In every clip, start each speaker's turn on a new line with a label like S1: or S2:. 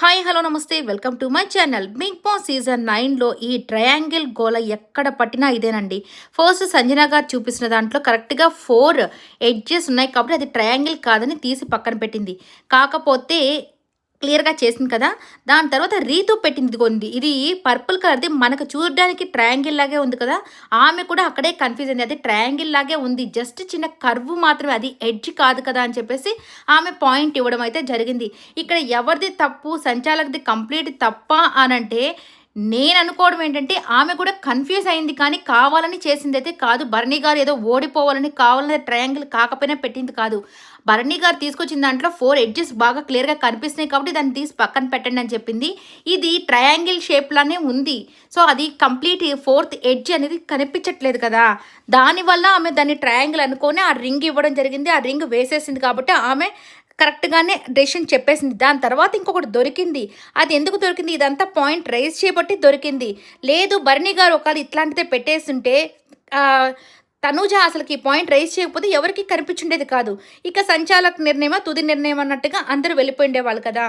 S1: Hi hello నమస్తే. Welcome to my channel. Big boss season నైన్లో ఈ ట్రయాంగిల్ గోల ఎక్కడ పట్టినా ఇదేనండి. ఫస్ట్ సంజన గారు చూపించిన దాంట్లో కరెక్ట్గా ఫోర్ ఎడ్జెస్ ఉన్నాయి కాబట్టి అది ట్రయాంగిల్ కాదని తీసి పక్కన పెట్టింది. కాకపోతే క్లియర్గా చేసింది కదా? దాని తర్వాత రీతు పెట్టింది ఇదిగోండి ఇది పర్పుల్ కలర్ది మనకు చూడడానికి ట్రయాంగిల్ లాగే ఉంది కదా? ఆమె కూడా అక్కడే కన్ఫ్యూజ్ అయింది. అది ట్రయాంగిల్ లాగే ఉంది. జస్ట్ చిన్న కర్వ్ మాత్రమే. అది ఎడ్జ్ కాదు కదా అని చెప్పేసి ఆమె పాయింట్ ఇవ్వడం అయితే జరిగింది. ఇక్కడ ఎవరిది తప్పు? సంచాలకది కంప్లీట్ తప్ప అనంటే నేను అనుకోవడం ఏంటంటే ఆమె కూడా కన్ఫ్యూజ్ అయింది కానీ కావాలని చేసింది అయితే కాదు. భరణి గారు ఏదో ఓడిపోవాలని కావాలని ట్రయాంగిల్ కాకపోయినా పెట్టింది కాదు. భరణి గారు తీసుకొచ్చిన దాంట్లో ఫోర్ ఎడ్జెస్ బాగా క్లియర్గా కనిపిస్తున్నాయి కాబట్టి దాన్ని తీసి పక్కన పెట్టండి అని చెప్పింది. ఇది ట్రయాంగిల్ షేప్లానే ఉంది. సో అది కంప్లీట్ ఫోర్త్ ఎడ్జ్ అనేది కనిపించట్లేదు కదా. దానివల్ల ఆమె దాన్ని ట్రయాంగిల్ అనుకొని ఆ రింగ్ ఇవ్వడం జరిగింది. ఆ రింగ్ వేసేసింది కాబట్టి ఆమె కరెక్ట్గానే డెసిషన్ చెప్పేసింది. దాని తర్వాత ఇంకొకటి దొరికింది. అది ఎందుకు దొరికింది? ఇదంతా పాయింట్ రైజ్ చేయబట్టి దొరికింది. లేదు బర్ణి గారు ఒకవేళ ఇట్లాంటిదే పెట్టేస్తుంటే తనూజ అసలుకి ఈ పాయింట్ రైజ్ చేయకపోతే ఎవరికి కనిపించుండేది కాదు. ఇక సంచాలక నిర్ణయమా తుది నిర్ణయం అన్నట్టుగా అందరూ వెళ్ళిపోయిండేవాళ్ళు కదా.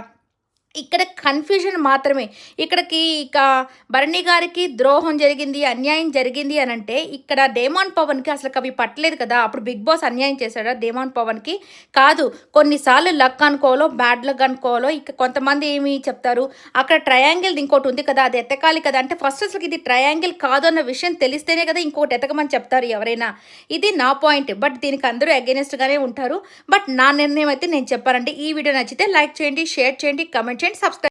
S1: ఇక్కడ కన్ఫ్యూజన్ మాత్రమే. ఇక్కడికి ఇక భరణి గారికి ద్రోహం జరిగింది అన్యాయం జరిగింది అని అంటే ఇక్కడ డేమాన్ పవన్కి అసలు అవి పట్టలేదు కదా. అప్పుడు బిగ్ బాస్ అన్యాయం చేశాడా డేమాన్ పవన్కి? కాదు. కొన్నిసార్లు లక్ అనుకోవాలో బ్యాడ్ లక్ అనుకోవాలో ఇక కొంతమంది ఏమి చెప్తారు. అక్కడ ట్రయాంగిల్ ఇంకోటి ఉంది కదా అది ఎతకాలి కదా అంటే ఫస్ట్ అసలు ఇది ట్రయాంగిల్ కాదు అన్న విషయం తెలిస్తేనే కదా ఇంకోటి ఎతకమని చెప్తారు ఎవరైనా. ఇది నా పాయింట్ బట్ దీనికి అందరూ అగేనెస్ట్గానే ఉంటారు. బట్ నా నిర్ణయం అయితే నేను చెప్పానంటే ఈ వీడియో నచ్చితే లైక్ చేయండి షేర్ చేయండి కమెంట్ చేయండి సబ్స్క్రైబ్